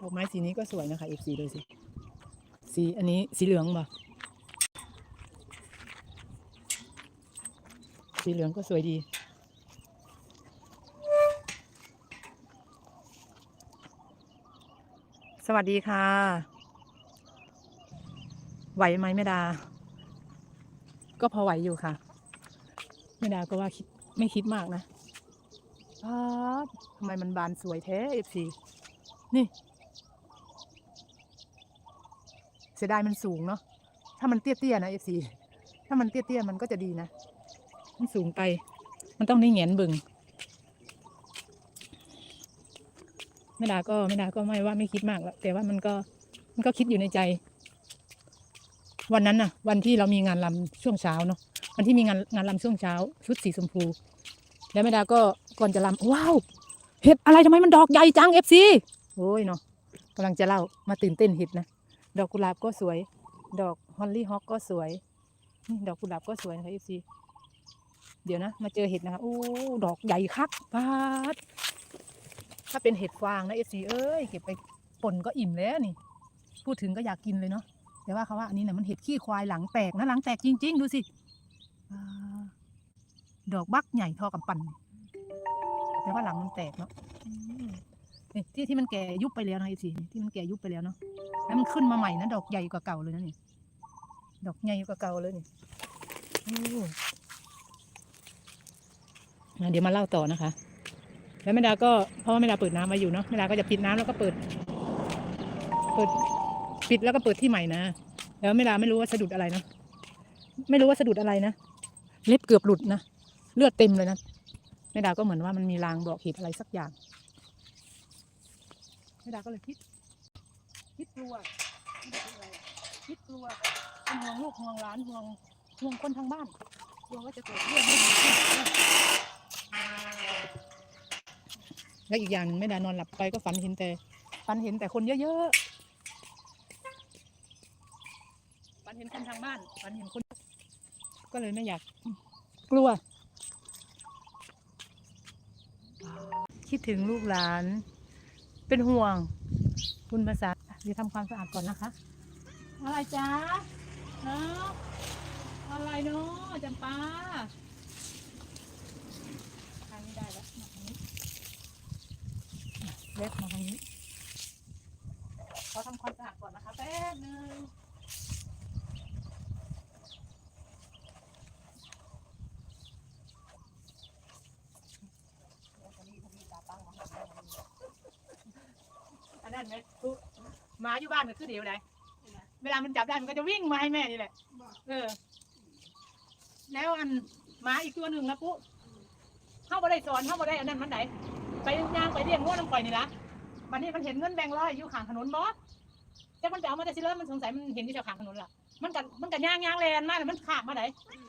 ดอกไม้สีนี้ก็สวยนะคะ F สีดูสิสีอันนี้สีเหลืองป่ะสีเหลืองก็สวยดี สวัสดีค่ะ ไหวไหมแม่ดา ก็พอไหวอยู่ค่ะแม่ดาก็ว่าคิดไม่คิดมากนะป๊าดทำไมมันบานสวยแท้เอฟซีนี่ เสียดายมันสูงเนาะถ้ามันเตี้ยๆนะเอฟซีถ้ามันเตี้ยๆมันก็จะดีนะ มันสูงไป มันต้องได้แงนบึงแม่ดาก็แม่ดาก็ไม่ว่าไม่คิดมากแล้วแต่ว่ามันก็มันก็คิดอยู่ในใจ วันนั้นน่ะ วันที่เรามีงานลำช่วงเช้าเนาะวันที่มีงานงานลำช่วงเช้า ชุดสีชมพู แล้วแม่ดาก็ก่อนจะลำว้าวเห็ดอะไรทำไมมันดอกใหญ่จังเอฟซีโอ้ยเนาะกำลังจะเล่ามาตื่นเต้นเห็ดนะ ดอกกุหลาบก็สวย ดอกฮอลลี่ฮอกก็สวย นี่ดอกกุหลาบก็สวยนะคะเอฟซีเดี๋ยวนะ มาเจอเห็ดนะคะโอ้ดอกใหญ่คักปาดถ้าเป็นเห็ดฟางนะเอฟซีเอ้ยเก็บไปป่นก็อิ่มแล้วนี่ พูดถึงก็อยากกินเลยเนาะแต่ว่าเขาว่าอันนี้เนี่ยมันเห็ดขี้ควายหลังแตกนะหลังแตกจริง ๆ ดูสิดอกบักใหญ่ทอกับปั่นแต่ว่าหลังมันแตกเนาะนี่ที่ที่มันแก่ยุบไปแล้วนะไอ้สิที่มันแก่ยุบไปแล้วเนาะ แล้วมันขึ้นมาใหม่นะดอกใหญ่กว่าเก่าเลยนะนี่ ดอกใหญ่กว่าเก่าเลยนี่โอ้อะเดี๋ยวมาเล่าต่อนะคะ แล้วแม่ดาก็เพราะว่าแม่ดาเปิดน้ำไว้อยู่เนาะแม่ดาก็จะปิดน้ำแล้วก็เปิด เปิดปิดแล้วก็เปิดที่ใหม่นะแล้วไม่ลาไม่รู้ว่าสะดุดอะไรนะไม่รู้ว่าสะดุดอะไรนะเล็บเกือบหลุดนะเลือดเต็มเลยนะแม่ดาก็เหมือนว่ามันมีลางบอกเหตุอะไรสักอย่างแม่ดาก็เลยคิด คิดกลัวคิดกลัวเป็นห่วงลูกห่วงหลานห่วงห่วงคนทางบ้านกลัวว่าจะเกิดเรื่องไม่ดีขึ้นและอีกอย่างหนึ่งแม่ดานอนหลับไปก็ฝันเห็นแต่ฝันเห็นแต่คนเยอะๆฝันเห็นคนทางบ้านฝันเห็นคน ก็เลยไม่อยากกลัว คิดถึงลูกหลาน เป็นห่วง คุณภาษา เดี๋ยวทำความสะอาดก่อนนะคะ อะไรจ๊ะเนาะอะไรเนาะจำปาทางนี้ได้แล้วมาทางนี้เล็บมาทางนี้ขอทำความสะอาดก่อนนะคะแป๊บนึงอันนั้นไหมคือ หมาอยู่บ้านมันคือเดียวไหนเวลามันจับได้มันก็จะวิ่งมาให้แม่นี่แหละ เออ แล้วอันหมาอีกตัวหนึ่งนะปุ๊เข้ามาได้สอนเข้ามาได้อันนั้นมันไหนไปย่างไปเรียงง้วน้ำปล่อยนี่ละวันนี้มันเห็นเงินแบงค์ร้อยอยู่ข้างถนนบอสแต่มันจะเอามาแต่สิเลอมันสงสัยมันเห็นที่แถวข้างถนนล่ะ มันกันมันกันย่างย่างแลนมาแล้วมันขาบมาไหน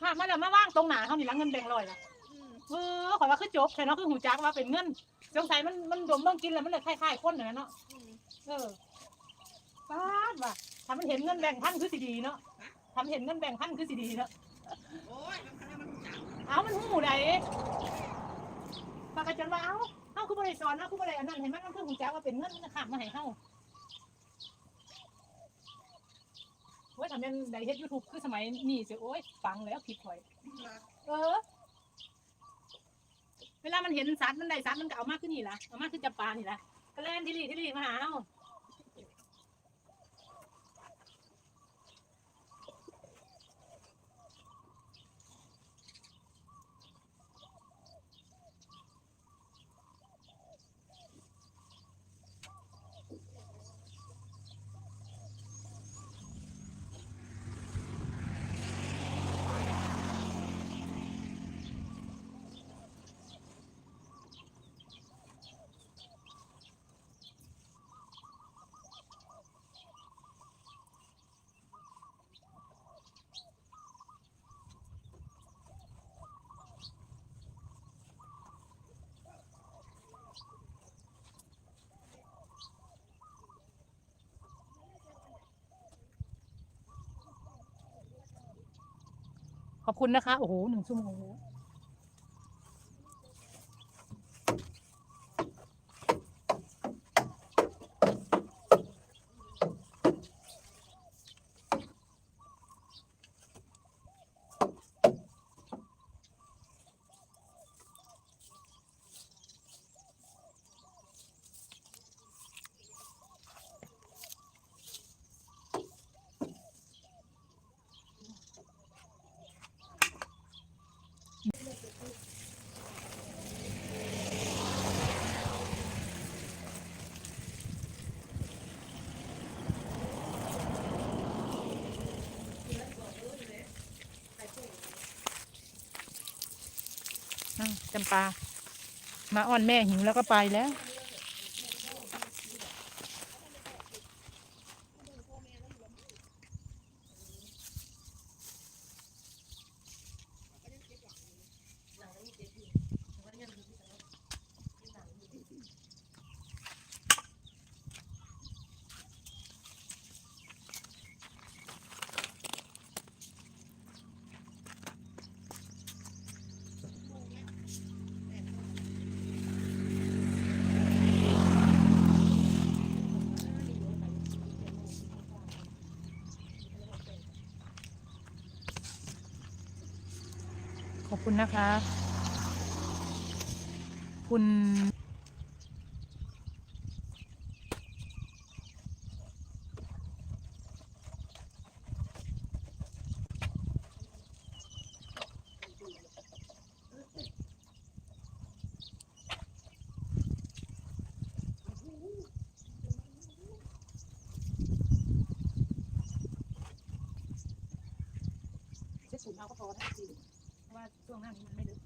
ขาบมาแล้วมาว่างตรงหนาเขานี่ละเงินแบงค์ร้อยล่ะเออขอยว่าคือจบใช่เนาะคือหูจักว่าเป็นเงิน สงสัยมันมันดมเบิ่งกินแล้วมันเลยคล้ายๆคนอย่างนั้นเนาะ เออ ป้าดว่ะทำมันเห็นเงินแบ่งพันคือสิดีเนาะทำเห็นเงินแบ่งพันคือสิดีเนาะโอ้ยมันคณะมันจับเอามันหูไหนปากกระจนว่าเอาเอาคือบริสอนเอาคือบริอันนั้นเห็นไหมมันคือหูแจ้ว่าเป็นเงินมันจะขาดมาให้เฮาโอ้ยทำเป็นไดเฮ็ดยูทูบคือสมัยนี้สิโอ้ยฟังแล้วผิดถอย เออ เวลามันเห็นสัตว์มันได้สัตว์มันก็เอามากขึ้นนี่ละเอามากขึ้นจับปลานี่ละก็แล่นที่รีที่รีมาหาเอา ขอบคุณนะคะ โอ้โหหนึ่งชั่วโมงแล้วำปา มาอ้อนแม่หิวแล้วก็ไปแล้ว คุณนะคะ คุณเช็ดฝุ่นเอาก็พอนะจริงเพราะว่า ช่วงหน้านี้มันไม่ลึก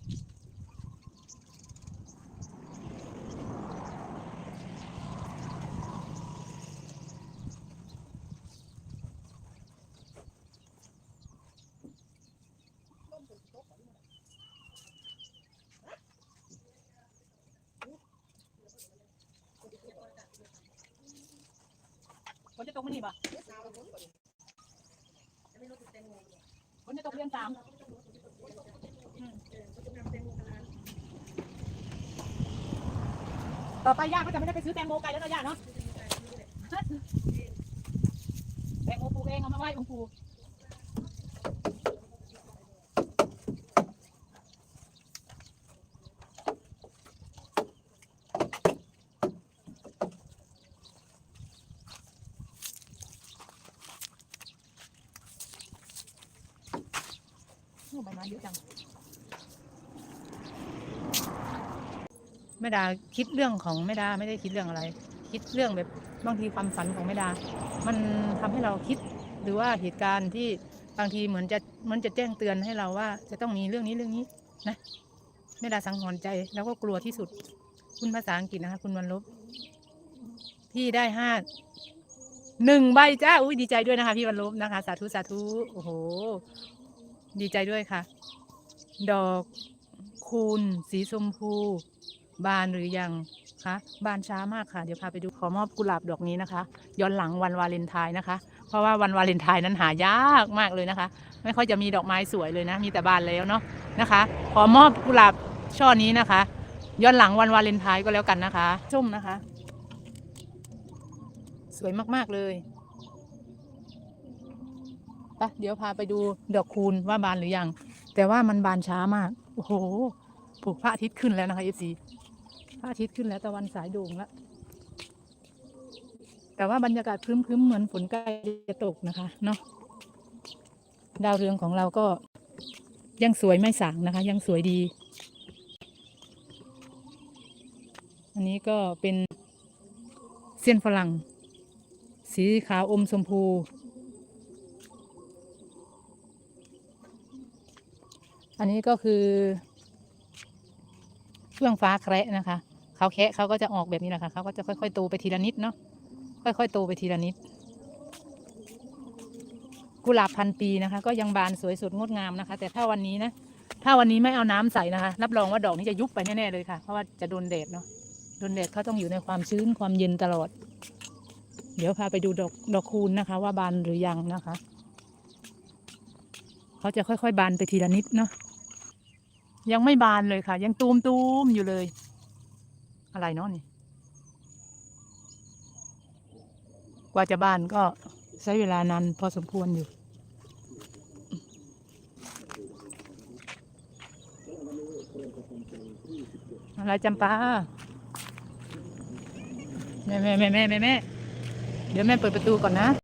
ฝนจะตกมั้ยนี่ปะฝนจะตกเรียนสามอืม ต่อไปย่าก็จะไม่ได้ไปซื้อแตงโมไกลแล้วนะย่าเนาะแตงโมปลูกเองเอามาไหว้องค์ปู่ใบไม้เยอะจัง ม่ดาคิดเรื่องของแม่ดาไม่ได้คิดเรื่องอะไร คิดเรื่องแบบบางทีความฝันของแม่ดา มันทำให้เราคิดหรือว่าเหตุการณ์ที่บางทีเหมือนจะมือนจะแจ้งเตือนให้เราว่า จะต้องมีเรื่องนี้เรื่องนี้นะแม่ดาสังหรณ์ใจแล้วก็กลัวที่สุด คุณภาษาอังกฤษนะคะ คุณวันลบพี่ได้ห้าหนึ่งใบจ้าอุ้ยดีใจด้วยนะคะ พี่วันลบนะคะ สาธุสาธุโอ้โห ดีใจด้วยค่ะ ดอกคูณสีชมพู บานหรือยังคะบานช้ามากค่ะ เดี๋ยวพาไปดูขอมอบกุหลาบดอกนี้นะคะ ย้อนหลังวันวาเลนไทน์นะคะ เพราะว่าวันวาเลนไทน์นั้นหายากมากเลยนะคะ ไม่ค่อยจะมีดอกไม้สวยเลยนะ มีแต่บานแล้วเนาะนะคะ ขอมอบกุหลาบช่อนี้นะคะ ย้อนหลังวันวาเลนไทน์ก็แล้วกันนะคะส้มนะคะ สวยมากๆเลยไปเดี๋ยวพาไปดูดอกคูณว่าบานหรือยัง แต่ว่ามันบานช้ามาก โอ้โหปลูกพระอาทิตย์ขึ้นแล้วนะคะเอฟซี ระอาทิตย์ขึ้นแล้วตะวันสายโด่งแล้วแต่ว่าบรรยากาศครึ้มๆเหมือนฝนใกล้จะตกนะคะเนาะดาวเรืองของเราก็ยังสวยไม่สางนะคะ ยังสวยดี อันนี้ก็เป็นเส้นฝรั่ง สีขาวอมชมพู อันนี้ก็คือเฟื่องฟ้าแคระนะคะ เขาแคะเขาก็จะออกแบบนี้แหละค่ะเขาก็จะค่อยๆโตไปทีละนิดเนาะค่อยๆโตไปทีละนิด กุหลาบพันปีนะคะ ก็ยังบานสวยสดงดงามนะคะ แต่ถ้าวันนี้นะถ้าวันนี้ไม่เอาน้ำใส่นะคะ รับรองว่าดอกนี้จะยุบไปแน่ๆเลยค่ะ เพราะว่าจะโดนแดดเนาะโดนแดดเขาต้องอยู่ในความชื้นความเย็นตลอด เดี๋ยวพาไปดูดอกดอกคูณนะคะ ว่าบานหรือยังนะคะเขาจะค่อยๆบานไปทีละนิดเนาะยังไม่บานเลยค่ะ ยังตูมตูมๆอยู่เลย อะไรเนาะนี่ กว่าจะบ้านก็ใช้เวลานานพอสมควรอยู่ อะไรจำปาแม่แม่แม่แม่แม่เดี๋ยวแม่เปิดประตูก่อนนะ